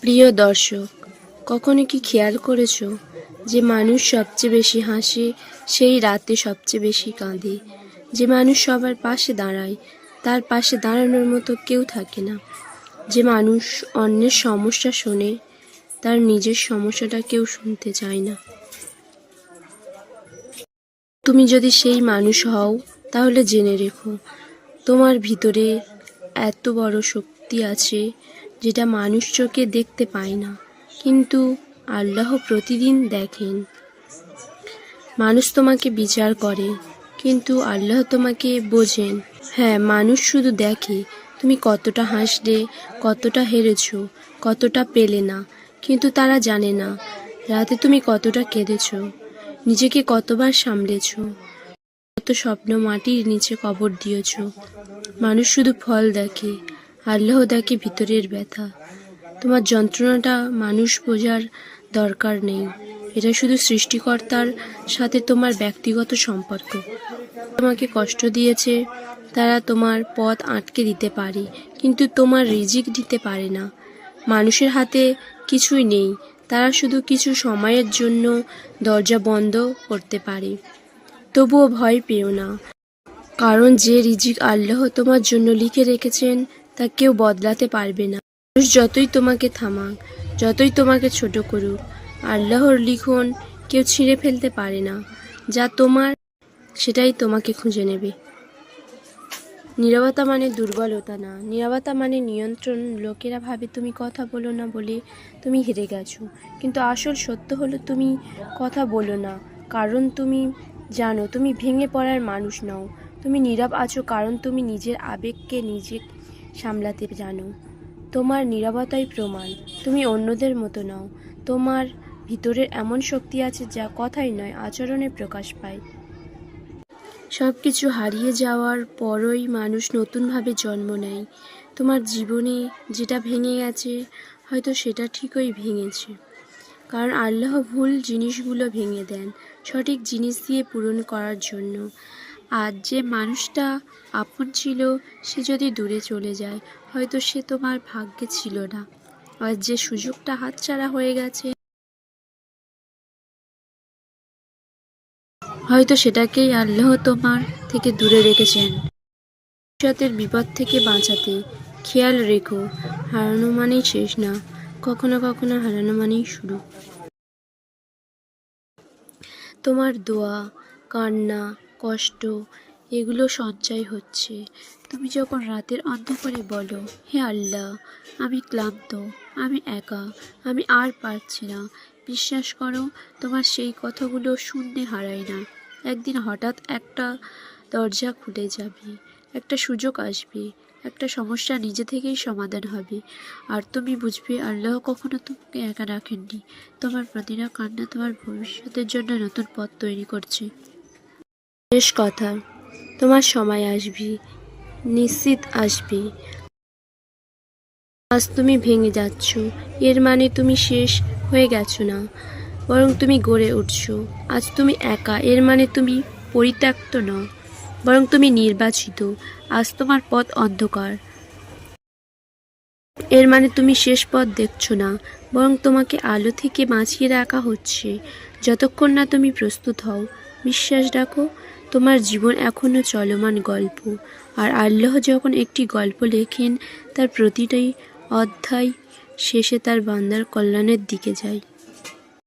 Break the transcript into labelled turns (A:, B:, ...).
A: প্রিয় দর্শক, কখনো কি খেয়াল করেছ যে মানুষ সবচেয়ে বেশি হাসে, সেই রাতে সবচেয়ে বেশি কাঁদে? যে মানুষ সবার পাশে দাঁড়ায়, তার পাশে দাঁড়ানোর মতো কেউ থাকে না। যে মানুষ অন্যের সমস্যা শোনে, তার নিজের সমস্যাটা কেউ শুনতে চায় না। তুমি যদি সেই মানুষ হও, তাহলে জেনে রেখো, তোমার ভিতরে এত বড় শক্তি আছে যেটা মানুষ চোখে দেখতে পায় না, কিন্তু আল্লাহ প্রতিদিন দেখেন। মানুষ তোমাকে বিচার করে, কিন্তু আল্লাহ তোমাকে বোঝেন। হ্যাঁ মানুষ শুধু দেখে, তুমি কতটা হাসলে, কতটা হেরেছ, কতটা পেলে না, কিন্তু তারা জানে না, রাতে তুমি কতটা কেঁদেছ, নিজেকে কতবার সামলেছ, কত স্বপ্ন মাটির নিচে কবর দিয়েছ। মানুষ শুধু ফল দেখে আল্লাহ দেখে ভিতরের ব্যথা। তোমার যন্ত্রণাটা মানুষ বোঝার দরকার নেই। এটা শুধু সৃষ্টিকর্তার সাথে তোমার ব্যক্তিগত সম্পর্ক। তোমাকে কষ্ট দিয়েছে, তারা তোমার পথ আটকে দিতে পারে, কিন্তু তোমার রিজিক দিতে পারে না। মানুষের হাতে কিছুই নেই, তারা শুধু কিছু সময়ের জন্য দরজা বন্ধ করতে পারে। তবুও ভয় পেও না। কারণ যে রিজিক আল্লাহ তোমার জন্য লিখে রেখেছেন তা কেউ বদলাতে পারবে না। মানুষ যতই তোমাকে থামাক, যতই তোমাকে ছোট করুক, আল্লাহর লিখন কেউ ছিঁড়ে ফেলতে পারে না। যা তোমার, সেটাই তোমাকে খুঁজে নেবে। নীরবতা মানে দুর্বলতা না, নীরবতা মানে নিয়ন্ত্রণ। লোকেরা ভাবে, তুমি কথা বলো না বলে তুমি হেরে গেছো। কিন্তু আসল সত্য হলো, তুমি কথা বলো না। কারণ তুমি জানো, তুমি ভেঙে পড়ার মানুষ নও। তুমি নীরব আছো কারণ তুমি নিজের আবেগকে নিজে সামলাতে জানো। তোমার নীরবতাই প্রমাণ। তুমি অন্যদের মতো নও। তোমার ভিতরের এমন শক্তি আছে যা কথাই নয়, আচরণে প্রকাশ পায়। সব কিছু হারিয়ে যাওয়ার পরই মানুষ নতুনভাবে জন্ম নেয়। তোমার জীবনে যেটা ভেঙে গেছে, হয়তো সেটা ঠিকই ভেঙেছে। কারণ আল্লাহ ভুল জিনিসগুলো ভেঙে দেন, সঠিক জিনিস দিয়ে পূরণ করার জন্য। আর যে মানুষটা আপন ছিল, সে যদি দূরে চলে যায়, হয়তো সে তোমার ভাগ্যে ছিল না। আর যে সুযোগটা হাতছাড়া হয়ে গেছে, হয়তো সেটাকেই আল্লাহ তোমার থেকে দূরে রেখেছেন। ভবিষ্যতের বিপদ থেকে বাঁচাতে খেয়াল রেখো, হারানো মানেই শেষ না, কখনো কখনো হারানো মানেই শুরু। তোমার দোয়া, কান্না কষ্ট, এগুলো সঞ্চয় হচ্ছে। তুমি যখন রাতের অন্ধকারে বলো, হে আল্লাহ, আমি ক্লান্ত, আমি একা, আমি আর পারছি না। বিশ্বাস করো, তোমার সেই কথাগুলো শূন্যে হারায় না। একদিন হঠাৎ একটা দরজা খুলে যাবে, একটা সুযোগ আসবে, একটা সমস্যা নিজে থেকেই সমাধান হবে। আর তুমি বুঝবে, আল্লাহ কখনো তোমাকে একা রাখেননি। তোমার প্রতিটা কান্না তোমার ভবিষ্যতের জন্য নতুন পথ তৈরি করছে। শেষ কথা, তোমার সময় আসবি, নিশ্চিত আসবি। আজ তুমি ভেঙে যাচ্ছ, এর মানে তুমি শেষ হয়ে গেছো না, বরং তুমি গড়ে উঠছো। আজ তুমি একা, এর মানে তুমি পরিত্যক্ত নও বরং তুমি নির্বাচিত। আজ তোমার পথ অন্ধকার। এর মানে তুমি শেষ পথ দেখছ না, বরং তোমাকে আলো থেকে বাঁচিয়ে রাখা হচ্ছে। যতক্ষণ না তুমি প্রস্তুত হও, বিশ্বাস রাখো তোমার জীবন এখনও চলমান গল্প। আর আল্লাহ যখন একটি গল্প লেখেন, তার প্রতিটাই অধ্যায় শেষে তার বান্দার কল্যাণের দিকে যায়।